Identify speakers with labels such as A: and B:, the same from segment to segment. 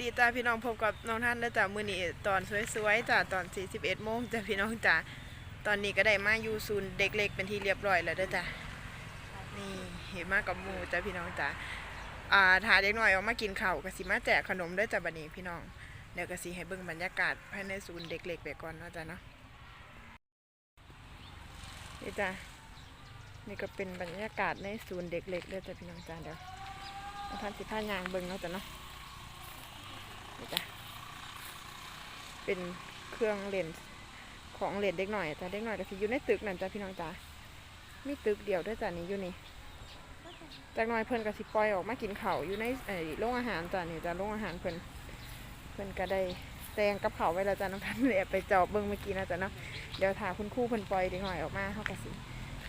A: ดีจ้าพี่น้องพบกับน้องท่านแล้วจ้ะมื้อนี้ตอนสวยๆจ้ะตอน 41โมงจ้ะพี่น้องจ้ะตอนนี้ก็ได้มาอยู่ศูนย์เด็กเล็กเป็นที่เรียบร้อยแล้วด้อจ้ะนี่เห็นมากกับมูจ้ะพี่น้องจ้ะอ่าถ้าเด็กน้อยออกมากินข้าวก็สิมาแจกขนมด้อจ้ะบัดนี้พี่น้องเดี๋ยวก็สิให้เบิ่งบรรยากาศภายในศูนย์เด็กเล็กไปก่อนนะจ้ะเนาะนี่จ้ะนี่ก็เป็นบรรยากาศในศูนย์เด็กเล็กเด้อจ้ะพี่น้องจ้ะเดี๋ยวท่านสิพายางเบิ่งเนาะจ้ะเนาะ นี่จ้ะเป็นเครื่องเล่นของเลนเด็กหน่อยจ้ะเด็กหน่อยก็สิอยู่ในตึกนั่นจ้ะพี่น้องจ้ะมีตึกเดียวด้วยจ้ะนี่อยู่นี่จากหน่อยเพิ่นก็สิปล่อยออกมากินเขาอยู่ในไอ้โรงอาหารจ้ะนี่จ้ะโรงอาหารเพิ่นเพิ่นก็ได้แตงกับเขาไว้แล้วจ้ะน้องท่านเลยแอบไปจอบเบิ่งเมื่อกี้นะจ้ะเนาะเดี๋ยวถ้าคุณครูเพิ่นปล่อยเด็กหน่อยออกมาเฮาก็สิ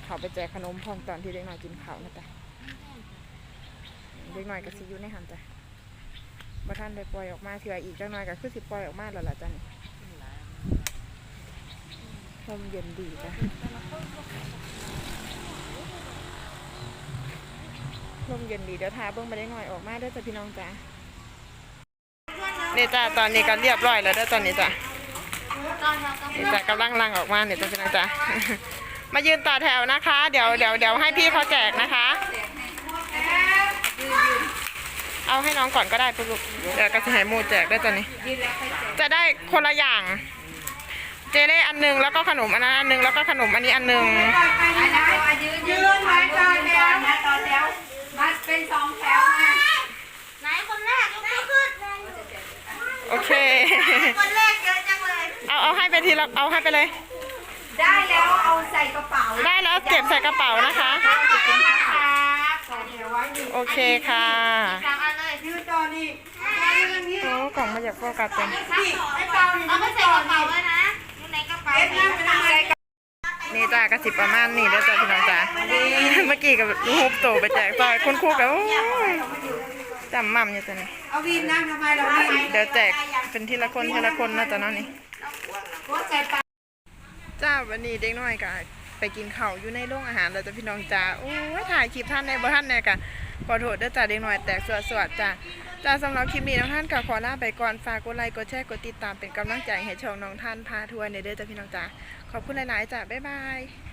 A: เขาไปแจกขนมพร้อมตอนที่เด็กหน่อยกินเขานะจ้ะเด็กหน่อยก็สิอยู่ในหันจ้ะ บ่ท่านได้ปล่อยออกมาเถื่ออีกจังหน่อยก็คือสิปล่อยออกมาแล้วล่ะจ้ะนี่ลมเย็นดีจ้ะลมเย็นดีเดี๋ยวทาเบิ่งมาได้หน่อยออกมาเด้จ้ะพี่น้องจ้ะนี่จ้ะตอนนี้ก็เรียบร้อยแล้วเด้ตอนนี้จ้ะนี่จ้ะกำลังลังออกมาเนี่ยจ้ะพี่น้องจ้ะมายืนต่อแถวนะคะ เดี๋ยวเดี๋ยวเดี๋ยวให้พี่เขาแจกนะคะ เอาให้น้องก่อนก็ได้ปุ๊บเดี๋ยวก็จะให้หมูแจกได้ตอนนี้ จะได้คนละอย่าง เจได้อันหนึงแล้วก็ขนมอันนั้นอันหนึงแล้วก็ขนมอันนี้อันหนึง
B: ยืนไว้ตอนแล้วนะตอนแล้วมาเป็นสองแถวนะ
C: ไหนคนแรกยกมือขึ้น
A: โอเค
C: คนแรกเยอะจังเลย
A: เอาเอาให้ไปทีละเอาให้ไปเลย
B: ได้แล้วเอาใส่กระเป๋า
A: ได้แล้วเก็บใส่กระเป๋านะคะ
B: ครับสองแถวไว้นี่
A: โอเคค่ะ
C: สามอันเลย
B: ยืนตอนนี้ยืนนี่
A: โอ้กล่องมาจากโฟกัสเต็ม
B: นี่ไม่เปล่านี่
C: เอาไป
B: ไม่
C: ใส่
B: ต่อก
C: ระเป๋า
B: นี่
C: เลยนะอยู่ในกระเป๋า
B: เอ็ดนั่งไปนั่งใส่กระ
A: นี่จ้ากระสิบประมาณนี่แล้วจ้ะพี่น้องจ้าเมื่อกี้กับลูกฮุบโตไปแจกซอยคุณครูกับโอ้ยจำมั่มอยู่จ้ะนี่
B: เอาวินนั่งทำไมเราวิน
A: เดี๋ยวแจกเป็นทีละคนทีละคนนะจ๊ะเนาะนี่
B: รถใส่ปลา
A: จ้าวันนี้เด็กน้อยก็ไปกินข้าวอยู่ในโรงอาหารแล้วจ้ะพี่น้องจ้าโอ้ยถ่ายคลิปท่านในบ่ท่านแน่กะขอโทษเด้อจ้าเด็กน้อยแตกสวดสวดจ้า จ้าสำหรับคลิปนี้น้องท่านก็ขอลาไปก่อนฝากกดไลค์กดแชร์กดติดตามเป็นกำลังใจให้ช่องน้องท่านพาทัวร์ในเด้อจ้าพี่น้องจ้าขอบคุณหลายๆจ้าบ๊ายบาย